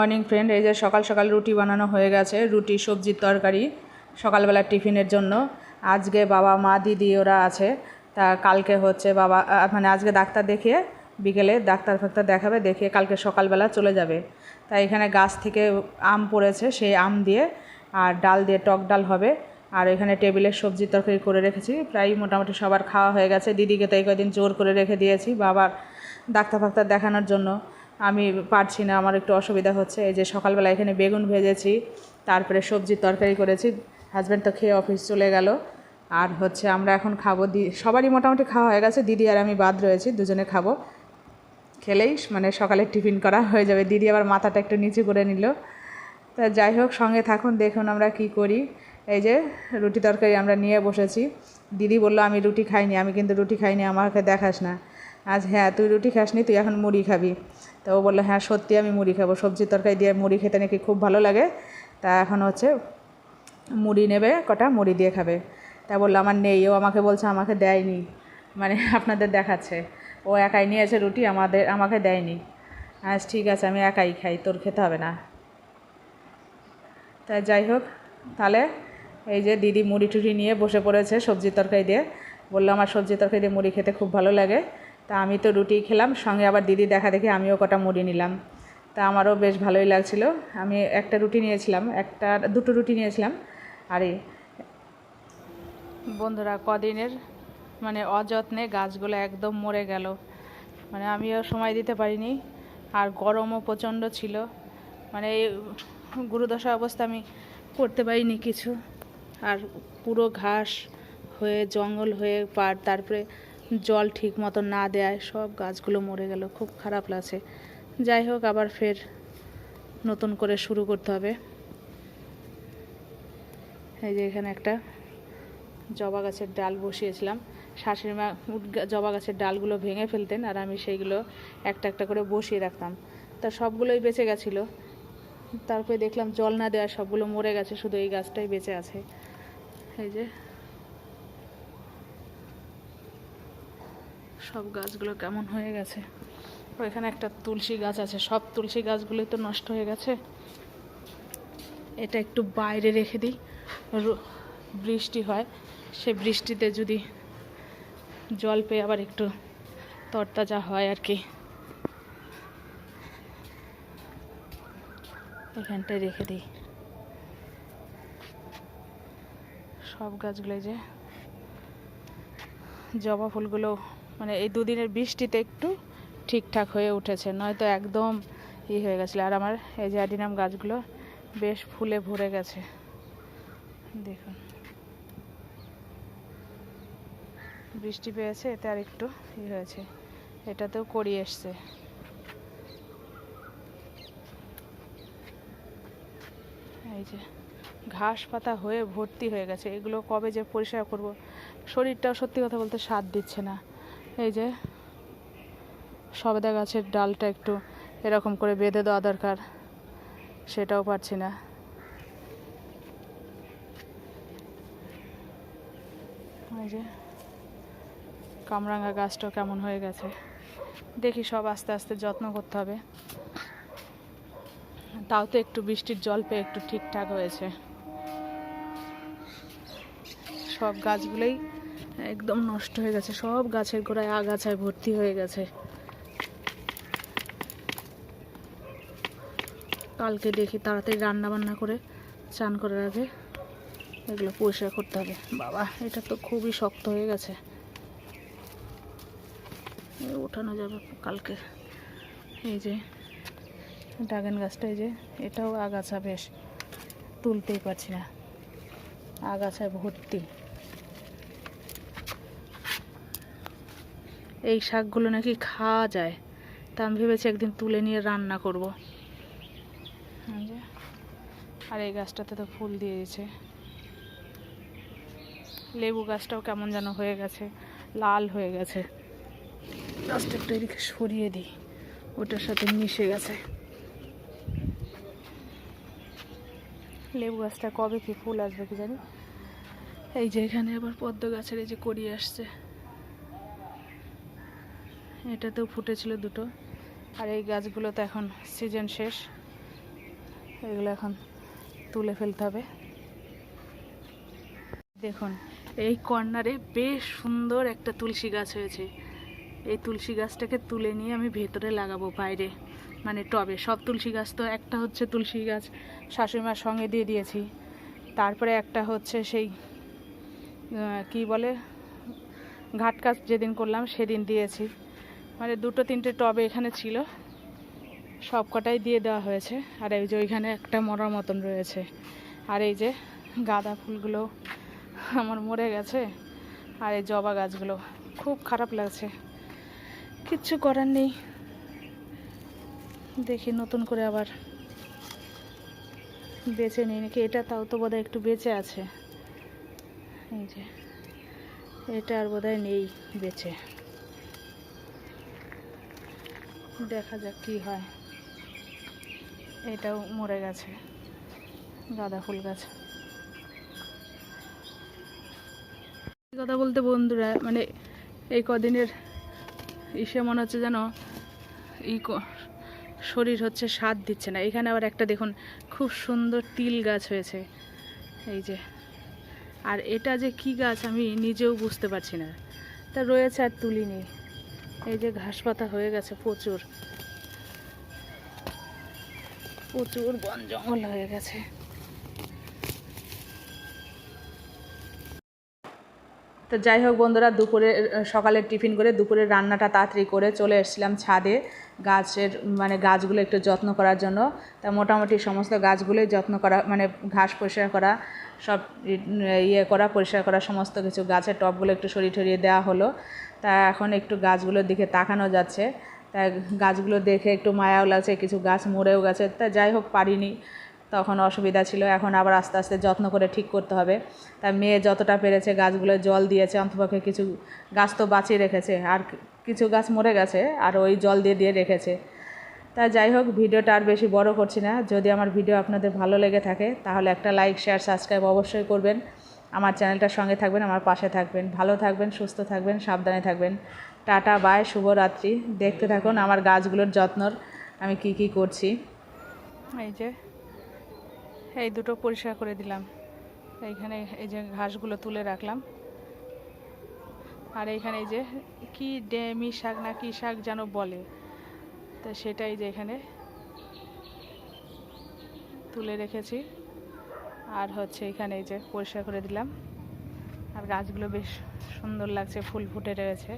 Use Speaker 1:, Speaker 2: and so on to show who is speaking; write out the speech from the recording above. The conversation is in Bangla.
Speaker 1: মর্নিং ফ্রেন্ড এই যে সকাল সকাল রুটি বানানো হয়ে গেছে, রুটি, সবজির তরকারি সকালবেলা টিফিনের জন্য। আজকে বাবা মা, দিদি ওরা আছে, তা কালকে হচ্ছে বাবা মানে আজকে ডাক্তার দেখিয়ে বিকেলে ডাক্তার ফাক্তার দেখাবে, দেখিয়ে কালকে সকালবেলা চলে যাবে। তাই এখানে গাছ থেকে আম পড়েছে, সেই আম দিয়ে, আর ডাল দিয়ে টক ডাল হবে। আর এখানে টেবিলের সবজি তরকারি করে রেখেছি, প্রায় মোটামুটি সবার খাওয়া হয়ে গেছে। দিদিকে তো এই কদিন জোর করে রেখে দিয়েছি, বাবার ডাক্তার ফাক্তার দেখানোর জন্য। আমি পারছি না, আমার একটু অসুবিধা হচ্ছে। এই যে সকালবেলা এখানে বেগুন ভেজেছি, তারপরে সবজির তরকারি করেছি হাজব্যান্ড তো খেয়ে অফিস চলে গেল। আর হচ্ছে আমরা এখন খাব দি, সবারই মোটামুটি খাওয়া হয়ে গেছে, দিদি আর আমি বাদ রয়েছি, দুজনে খাব। খেলেই মানে সকালে টিফিন করা হয়ে যাবে। দিদি আবার মাথাটা একটু নিচু করে নিল। তা যাই হোক, সঙ্গে থাকুন, দেখুন আমরা কি করি। এই যে রুটি তরকারি আমরা নিয়ে বসেছি। দিদি বলল, আমি রুটি খাইনি, আমি কিন্তু রুটি খাইনি, আমাকে দেখাস না। আজ হ্যাঁ তুই রুটি খাসনি, তুই এখন মুড়ি খাবি। তো ও বলল হ্যাঁ সত্যি আমি মুড়ি খাব। সবজি তরকারি দিয়ে মুড়ি খেতে নাকি খুব ভালো লাগে। তা এখন হচ্ছে মুড়ি নেবে, কটা মুড়ি দিয়ে খাবে। তা বলল, আমার নেই। ও আমাকে বলছে, আমাকে দেয়নি। মানে আপনাদের দেখাচ্ছে। ও একাই নিয়েছে রুটি, আমাদের, আমাকে দেয়নি। আজ ঠিক আছে, আমি একাই খাই, তোর খেতে হবে না। তাই যাই হোক, তাহলে এই যে দিদি মুড়ি টুড়ি নিয়ে বসে পড়েছে সবজি তরকারি দিয়ে। বলল, আমার সবজি তরকারি দিয়ে মুড়ি খেতে খুব ভালো লাগে। তা আমি তো রুটি খেলাম, সঙ্গে আবার দিদি দেখা দেখি আমিও কটা মুড়ি নিলাম। তা আমারও বেশ ভালোই লাগছিল। আমি একটা রুটি নিয়েছিলাম, একটা, দুটো রুটি নিয়েছিলাম। আর এই বন্ধুরা কদিনের মানে অযত্নে গাছগুলো একদম মরে গেল। মানে আমিও সময় দিতে পারিনি, আর গরমও প্রচণ্ড ছিল। মানে এই গুরুদশা অবস্থা আমি করতে পারিনি কিছু। আর পুরো ঘাস হয়ে, জঙ্গল হয়ে, পার, তারপরে জল ঠিক মতো না দেয় সব গাছগুলো মরে গেল, খুব খারাপ লাগছে। যাই হোক, আবার ফের নতুন করে শুরু করতে হবে। এই যে এখানে একটা জবা গাছের ডাল বসিয়েছিলাম। শাশুড়ি মা জবা গাছের ডালগুলো ভেঙে ফেলতেন আর আমি সেইগুলো একটা একটা করে বসিয়ে রাখতাম। তা সবগুলোই বেঁচে গেছিল। তারপরে দেখলাম জল না দেওয়া সবগুলো মরে গেছে, শুধু এই গাছটাই বেঁচে আছে। এই যে সব গাছগুলো কেমন হয়ে গেছে? ওইখানে একটা তুলসী গাছ আছে, সব তুলসী গাছগুলোই তো নষ্ট হয়ে গেছে। এটা একটু বাইরে রেখে দিই। বৃষ্টি হয়, সে বৃষ্টিতে যদি জল পেয়ে আবার একটু তরতাজা হয় আর কি। এখানটায় রেখে দিই। সব গাছগুলো যে জবা ফুলগুলো মানে এই দুদিনের বৃষ্টিতে একটু ঠিকঠাক হয়ে উঠেছে, নয়তো একদম ই হয়ে গেছিল। আর আমার এই যে অ্যাডিনাম গাছগুলো বেশ ফুলে ভরে গেছে। দেখুন। বৃষ্টি পেয়েছে, এতে আর একটু ই হয়েছে। এটাতেও করি এসছে। এই যে ঘাস পাতা হয়ে ভর্তি হয়ে গেছে। এগুলো কবে যে পরিষ্কার করব, শরীরটাও সত্যি কথা বলতে স্বাদ দিচ্ছে না। এই যে সবেদা গাছের ডালটা একটু এরকম করে বেঁধে দেওয়া দরকার, সেটাও পারছি না। এই যে কামরাঙ্গা গাছটাও কেমন হয়ে গেছে, দেখি সব আস্তে আস্তে যত্ন করতে হবে। তাও তো একটু বৃষ্টির জল পেয়ে একটু ঠিকঠাক হয়েছে। সব গাছগুলোই একদম নষ্ট হয়ে গেছে। সব গাছের গোড়ায় আগাছায় ভর্তি হয়ে গেছে। কালকে দেখি তাড়াতাড়ি রান্না বান্না করে চান করার আগে এগুলো পরিষ্কার করতে হবে। বাবা, এটা তো খুবই শক্ত হয়ে গেছে। ওঠানো যাবে কালকে। এই যে, ড্রাগন গাছটা এই যে, এটাও আগাছা বেশ, তুলতেই পারছি না। আগাছায় ভর্তি। এই শাকগুলো নাকি খাওয়া যায়। তা আমি ভেবেছি একদিন তুলে নিয়ে রান্না করব। আর এই গাছটাতে তো ফুল দিয়েছে। লেবু গাছটাও কেমন যেন হয়ে গেছে, লাল হয়ে গেছে। গাছটা একটু এদিকে সরিয়ে দিই, ওটার সাথে মিশে গেছে। লেবু গাছটা কবে কি ফুল আসবে কি জানি? এই যে এখানে আবার পদ্ম গাছের এই যে করিয়ে আসছে। এটাতেও ফুটেছিল দুটো। আর এই গাছগুলো তো এখন সিজন শেষ। এগুলো এখন তুলে ফেলতে হবে। দেখুন, এই কর্নারে বেশ সুন্দর একটা তুলসী গাছ হয়েছে। এই তুলসী গাছটাকে তুলে নিয়ে আমি ভেতরে লাগাবো, বাইরে মানে টবে। সব তুলসী গাছ তো, একটা হচ্ছে তুলসী গাছ, শাশুড়িমার সঙ্গে দিয়ে দিয়েছি। তারপরে একটা হচ্ছে সেই কি বলে, ঘাট কাজ যেদিন করলাম সেদিন দিয়েছি। মানে দুটো তিনটে টবে এখানে ছিল। সব কটাই দিয়ে দেওয়া হয়েছে। আর এই যে ওইখানে একটা মরার মতন রয়েছে। আর এই যে গাঁদা ফুলগুলো আমার মরে গেছে। আর এই জবা গাছগুলো খুব খারাপ লাগছে। কিচ্ছু করার নেই। দেখি নতুন করে আবার বেঁচে নিই। নাকি এটা তাও তো বোধহয় একটু বেঁচে আছে। এই যে এটা আর বোধহয় নেই বেঁচে। দেখা যাক কি হয়। এটাও মরে গেছে। গাঁদা ফুল গাছ। কথা বলতে বন্ধুরা মানে এই কদিনের ইসে মনে হচ্ছে যেন ই শরীর হচ্ছে স্বাদ দিচ্ছে না। এখানে আবার একটা দেখুন, খুব সুন্দর তিল গাছ হয়েছে। এই যে, আর এটা যে কি গাছ আমি নিজেও বুঝতে পারছি না। তা রয়েছে আর তুলিনি। এই যে ঘাস পাতা হয়ে গেছে প্রচুর। প্রচুর বন জঙ্গল হয়ে গেছে। তো যাই হোক বন্ধুরা, দুপুরে, সকালের টিফিন করে দুপুরের রান্নাটা তাড়াতাড়ি করে চলে এসেছিলাম ছাদে গাছের মানে গাছগুলো একটু যত্ন করার জন্য। তা মোটামুটি সমস্ত গাছগুলোই যত্ন করা মানে ঘাস পরিষ্কার করা, সব ইয়ে করা, পরিষ্কার করা, সমস্ত কিছু গাছের টবগুলো একটু সরিয়ে ঠরিয়ে দেওয়া হলো। তা এখন একটু গাছগুলোর দিকে তাকানো যাচ্ছে। তা গাছগুলো দেখে একটু মায়াও লাগছে, কিছু গাছ মরেও গেছে। তা যাই হোক, পারিনি। তখন অসুবিধা ছিল, এখন আবার আস্তে আস্তে যত্ন করে ঠিক করতে হবে। তা মেয়ে যতটা পেরেছে গাছগুলো জল দিয়েছে, অন্তপক্ষে কিছু গাছ তো বাঁচিয়ে রেখেছে। আর কিছু গাছ মরে গেছে, আর ওই জল দিয়ে দিয়ে রেখেছে। তা যাই হোক, ভিডিওটা আর বেশি বড় করছি না। যদি আমার ভিডিও আপনাদের ভালো লেগে থাকে, তাহলে একটা লাইক, শেয়ার, সাবস্ক্রাইব অবশ্যই করবেন। আমার চ্যানেলটার সঙ্গে থাকবেন, আমার পাশে থাকবেন। ভালো থাকবেন, সুস্থ থাকবেন, সাবধানে থাকবেন। টাটা, বাই, শুভরাত্রি। দেখতে থাকুন আমার গাছগুলোর যত্নর আমি কি কি করছি। এই যে, এই দুটো পরিষ্কার করে দিলাম। এইখানে এই যে ঘাসগুলো তুলে রাখলাম। আর এইখানে এই যে কি ডেমি শাক না কি শাক যেন বলে, তো সেটাই যে এখানে তুলে রেখেছি। আর হচ্ছে এখানে এই যে পরিষ্কার করে দিলাম। আর গাছগুলো বেশ সুন্দর লাগছে, ফুল ফুটে রয়েছে।